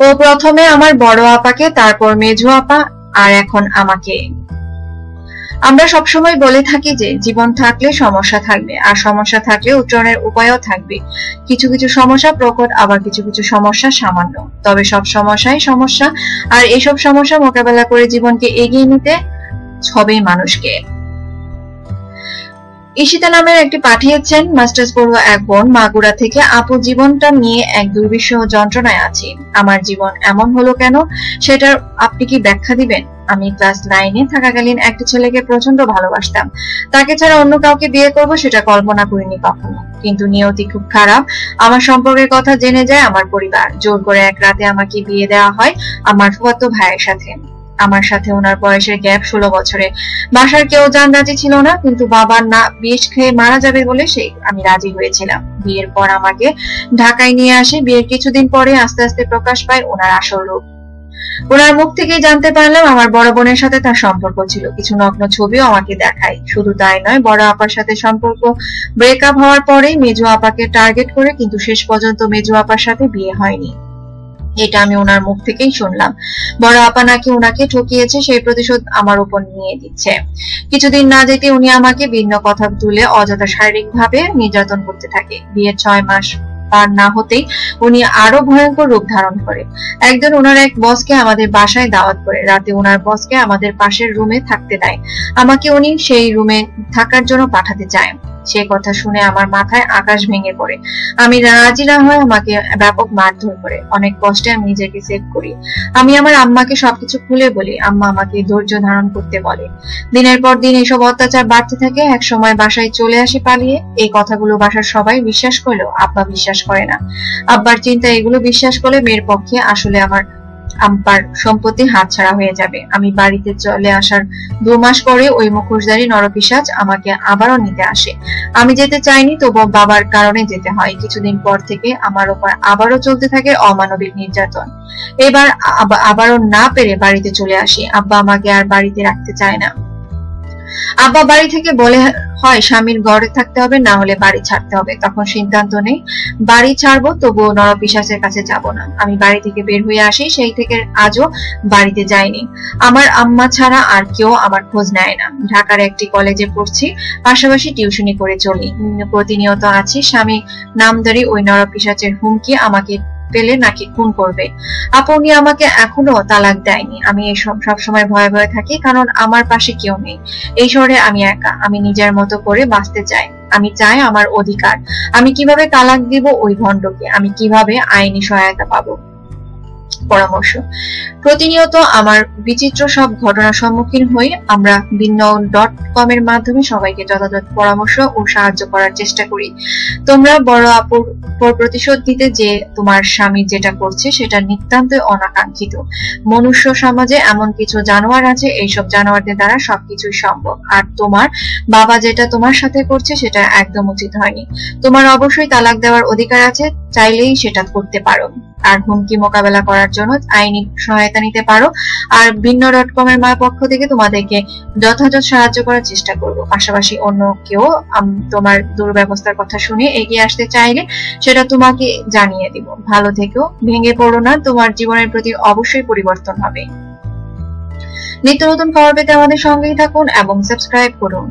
ও প্রথমে আমার বড় আপাকে, তারপর মেঝো আপা, আর এখন আমাকে। আমরা সবসময় বলে থাকি যে, জীবন থাকলে সমস্যা থাকবে, আর সমস্যা থাকলে উত্তরণের উপায়ও থাকবে। কিছু কিছু সমস্যা প্রকট, আবার কিছু কিছু সমস্যা সামান্য। তবে সব সমস্যাই সমস্যা, আর এইসব সমস্যা মোকাবেলা করে জীবনকে এগিয়ে নিতে হবেই মানুষকে। ঈশিতা নামের একটি পাঠিয়েছেন মাস্টার্স পড়ুয়া এক বোন মাগুরা থেকে, আপু, জীবনটা নিয়ে এক দুর্বিষহ যন্ত্রণায় আছি। আমার জীবন এমন হলো কেন? সেটার আপনি কি ব্যাখ্যা দিবেন? আমি ক্লাস নাইনে থাকাকালীন একটা ছেলেকে প্রচণ্ড ভালোবাসতাম। তাকে ছাড়া অন্য কাউকে বিয়ে করব সেটা কল্পনা করিনি কখনো। কিন্তু নিয়তি খুব খারাপ। আমার সম্পর্কের কথা জেনে যায় আমার পরিবার। জোর করে এক রাতে আমাকে বিয়ে দেওয়া হয় আমার ফুয়াতো ভাইয়ের সাথে। আমার সাথে ওনার বয়সের গ্যাপ ষোলো বছরে। বাসার কেউ জান রাজি ছিল না, কিন্তু বাবার না বিষ খেয়ে মারা যাবে বলে সেই আমি রাজি হয়েছিলাম। বিয়ের পর আমাকে ঢাকায় নিয়ে আসে। বিয়ের কিছুদিন পরে আস্তে আস্তে প্রকাশ পায় ওনার আসল রূপ। ওনার মুখ থেকেই জানতে পারলাম আমার বড় বোনের সাথে তার সম্পর্ক ছিল। কিছু নগ্ন ছবিও আমাকে দেখায়। শুধু তাই নয়, বড় আপার সাথে সম্পর্ক ব্রেকআপ হওয়ার পরেই মেজো আপাকে টার্গেট করে, কিন্তু শেষ পর্যন্ত মেজো আপার সাথে বিয়ে হয়নি। এটা আমি ওনার মুখ থেকেই শুনলাম। বড় আপা নাকি ওনাকে ঠকিয়েছে, সেই প্রতিশোধ আমার উপর নিয়ে দিচ্ছে কিছুদিন না যেতে উনি আমাকে ভিন্ন কথা তুলে অযথা শারীরিক ভাবে নির্যাতন করতে থাকে। বিয়ের ছয় মাস পার না হতেই উনি আরও ভয়ঙ্কর রূপ ধারণ করে। একজন ওনার এক বসকে আমাদের বাসায় দাওয়াত করে। রাতে ওনার বসকে আমাদের পাশের রুমে থাকতে দেয়। আমাকে উনি সেই রুমে থাকার জন্য পাঠাতে চায়। সে কথা শুনে আমার মাথায় আকাশ ভেঙে পড়ে। আমি রাজি না হয় আমাকে ব্যাপক মারধর করে। অনেক কষ্টে আমি নিজেকে সেভ করি। আমি আমার আম্মাকে সবকিছু খুলে বলি। আম্মা আমাকে ধৈর্য ধারণ করতে বলে। দিনের পর দিন এসব অত্যাচার বাড়তে থাকে। এক সময় বাসায় চলে আসে পালিয়ে। এই কথাগুলো বাসার সবাই বিশ্বাস করলেও আব্বা বিশ্বাস করে না। আব্বার চিন্তা এগুলো বিশ্বাস করলে মেয়ের পক্ষে আসলে আমার আম্পার সম্পত্তি হাতছাড়া হয়ে যাবে। আমি বাড়িতে চলে আসার দু মাস পরে ওই মুখোশধারী নরপিসাজ আমাকে আবারও নিতে আসে। আমি যেতে চাইনি তবু বাবার কারণে যেতে হয়। কিছুদিন পর থেকে আমার ওপর আবারও চলতে থাকে অমানবিক নির্যাতন। এবার আবারও না পেরে বাড়িতে চলে আসি। আব্বা আমাকে আর বাড়িতে রাখতে চায় না। আব্বা বাড়ি থেকে বলে হয়, স্বামীর ঘরে থাকতে হবে, না হলে বাড়ি ছাড়তে হবে। তখন সিদ্ধান্ত নেই, বাড়ি ছাড়বো, তবুও নরপিসাসের কাছে যাব না। আমি বাড়ি থেকে বের হয়ে আসি, সেই থেকে আজও বাড়িতে যাইনি। আমার আম্মা ছাড়া আর কেউ আমার খোঁজ নেয় না। ঢাকার একটি কলেজে পড়ছি, পাশাপাশি টিউশনি করে চলি। প্রতিনিয়ত আছি। স্বামী নামদারি ওই নরপিসাচের হুমকি আমাকে পেলে নাকি খুন করবে। আপনি আমাকে এখনও তালাক দেয়নি। আমি এই সব সময় ভয়ে ভয়ে থাকি, কারণ আমার পাশে কেউ নেই। এই শহরে আমি একা। আমি নিজের মতো করে বাঁচতে চাই। আমি চাই আমার অধিকার। আমি কীভাবে তালাক দিব ওই ভণ্ডকে? আমি কীভাবে আইনি সহায়তা পাবো? পরামর্শ। প্রতিনিয়ত আমার বিচিত্র সব ঘটনার সম্মুখীন হয়ে আমরা ভিন্ন ডট কম এর মাধ্যমে সবাইকে যথাযথ পরামর্শ ও সাহায্য করার চেষ্টা করি। তোমরা বড় আপুর প্রতিশোধ দিতে যে তোমার স্বামী যেটা করছে সেটা নিতান্তই অনাকাঙ্ক্ষিত। মনুষ্য সমাজে এমন কিছু জানোয়ার আছে, এইসব জানোয়ারদের দ্বারা সবকিছুই সম্ভব। আর তোমার বাবা যেটা তোমার সাথে করছে সেটা একদম উচিত হয়নি। তোমার অবশ্যই তালাক দেওয়ার অধিকার আছে, চাইলেই সেটা করতে পারো। আর হুমকি মোকাবেলা করার জন্য আইনি সহায়তা নিতে পারো। আর ভিন্ন ডট কম এর পক্ষ থেকে তোমাদেরকে যথাযথ সাহায্য করার চেষ্টা করব। পাশাপাশি অন্য কেউ তোমার দুর্ব্যবস্থার কথা শুনে এগিয়ে আসতে চাইলে সেটা তোমাকে জানিয়ে দিব। ভালো থেকেও ভেঙে পড়ো না, তোমার জীবনের প্রতি অবশ্যই পরিবর্তন হবে। নিত্য নতুন খবর পেতে আমাদের সঙ্গেই থাকুন এবং সাবস্ক্রাইব করুন।